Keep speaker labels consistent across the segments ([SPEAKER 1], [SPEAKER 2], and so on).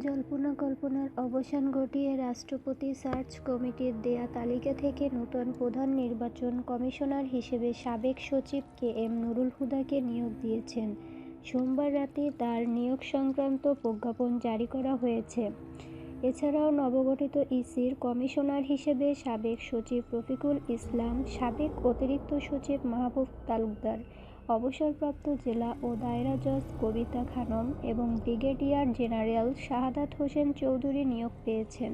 [SPEAKER 1] জল্পনা কল্পনার অবসান ঘটিয়ে রাষ্ট্রপতি সার্চ কমিটির দেয়া তালিকা থেকে নতুন প্রধান নির্বাচন কমিশনার হিসেবে সাবেক সচিব কে এম নুরুল হুদাকে নিয়োগ দিয়েছেন। সোমবার রাতে তার নিয়োগ সংক্রান্ত প্রজ্ঞাপন জারি করা হয়েছে। এছাড়াও নবগঠিত ইসির কমিশনার হিসেবে সাবেক সচিব রফিকুল ইসলাম, সাবেক অতিরিক্ত সচিব মাহবুব তালুকদার অবসরপ্রাপ্ত জেলা ও দায়রা জজ কবিতা খানম এবং ব্রিগেডিয়ার জেনারেল শাহাদাত হোসেন চৌধুরী নিয়োগ পেয়েছেন।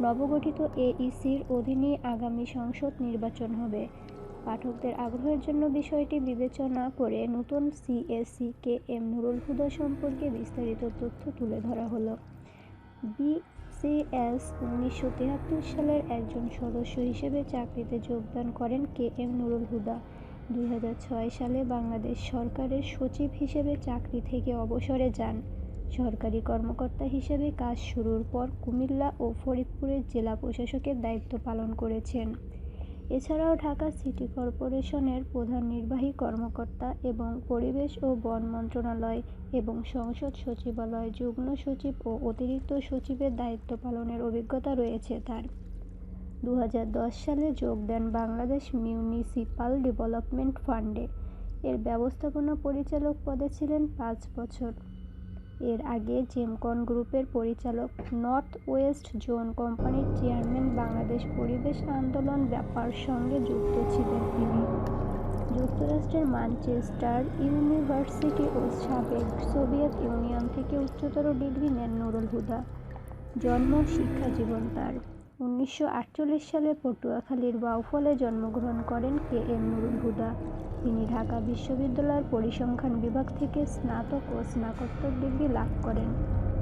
[SPEAKER 1] নবগঠিত এইসির অধীনে আগামী সংসদ নির্বাচন হবে। পাঠকদের আগ্রহের জন্য বিষয়টি বিবেচনা করে নতুন CEC K M Nurul Huda সম্পর্কে বিস্তারিত তথ্য তুলে ধরা হলো। বিসিএস উনিশশো তিয়াত্তর সালের একজন সদস্য হিসেবে চাকরিতে যোগদান করেন কে এম নুরুল হুদা। দু হাজার ছয় সালে বাংলাদেশ সরকারের সচিব হিসেবে চাকরি থেকে অবসরে যান। সরকারি কর্মকর্তা হিসেবে কাজ শুরুর পর কুমিল্লা ও ফরিদপুরের জেলা প্রশাসকের দায়িত্ব পালন করেছেন। এছাড়াও ঢাকা সিটি কর্পোরেশনের প্রধান নির্বাহী কর্মকর্তা এবং পরিবেশ ও বন মন্ত্রণালয় এবং সংসদ সচিবালয় যুগ্ম সচিব ও অতিরিক্ত সচিবের দায়িত্ব পালনের অভিজ্ঞতা রয়েছে তার। দু হাজার দশ সালে যোগ দেন বাংলাদেশ মিউনিসিপাল ডেভেলপমেন্ট ফান্ডে। এর ব্যবস্থাপনা পরিচালক পদে ছিলেন পাঁচ বছর। এর আগে জেমকন গ্রুপের পরিচালক নর্থ ওয়েস্ট জোন কোম্পানির চেয়ারম্যান বাংলাদেশ পরিবেশ আন্দোলন ব্যাপার সঙ্গে যুক্ত ছিলেন তিনি। যুক্তরাষ্ট্রের ম্যানচেস্টার ইউনিভার্সিটি ও সাবেক সোভিয়েত ইউনিয়ন থেকে উচ্চতর ডিগ্রি নেন নুরুল হুদা। জন্ম শিক্ষা জীবন তার। উনিশশো আটচল্লিশ সালে পটুয়াখালীর বাউফলে জন্মগ্রহণ করেন কে এম নুরুল হুদা। তিনি ঢাকা বিশ্ববিদ্যালয়ের পরিসংখ্যান বিভাগ থেকে স্নাতক ও স্নাতকোত্তর ডিগ্রি লাভ করেন।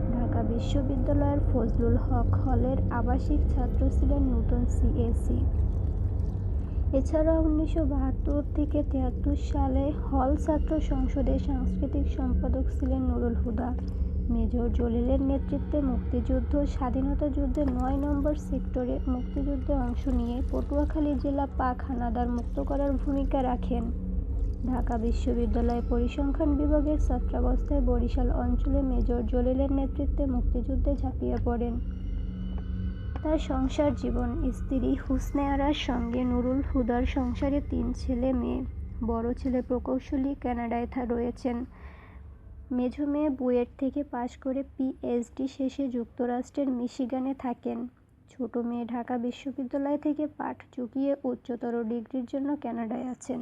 [SPEAKER 1] ঢাকা বিশ্ববিদ্যালয়ের ফজলুল হক হলের আবাসিক ছাত্র ছিলেন নূতন সিএসি এছাড়া উনিশশো বাহাত্তর থেকে তিয়াত্তর সালে হল ছাত্র সংসদের সাংস্কৃতিক সম্পাদক ছিলেন নুরুল হুদা। মেজর জলিলের নেতৃত্বে মুক্তিযুদ্ধ, স্বাধীনতা যুদ্ধে নয় নম্বর সেক্টরে মুক্তিযুদ্ধে অংশ নিয়ে পটুয়াখালী জেলা পাক হানাদার মুক্ত করার ভূমিকা রাখেন। ঢাকা বিশ্ববিদ্যালয় পরিসংখ্যান বিভাগের ছাত্রাবস্থায় বরিশাল অঞ্চলে মেজর জলিলের নেতৃত্বে মুক্তিযুদ্ধে ঝাঁপিয়ে পড়েন। তার সংসার জীবন, স্ত্রী হুসনে আরার সঙ্গে নুরুল হুদার সংসারে তিন ছেলে মেয়ে। বড় ছেলে প্রকৌশলী কানাডায় রয়েছেন। মেঝো মেয়ে বুয়েট থেকে পাশ করে পিএইচডি শেষে যুক্তরাষ্ট্রের মিশিগানে থাকেন। ছোট মেয়ে ঢাকা বিশ্ববিদ্যালয় থেকে পাঠ চুকিয়ে উচ্চতর ডিগ্রির জন্য কানাডায় আছেন।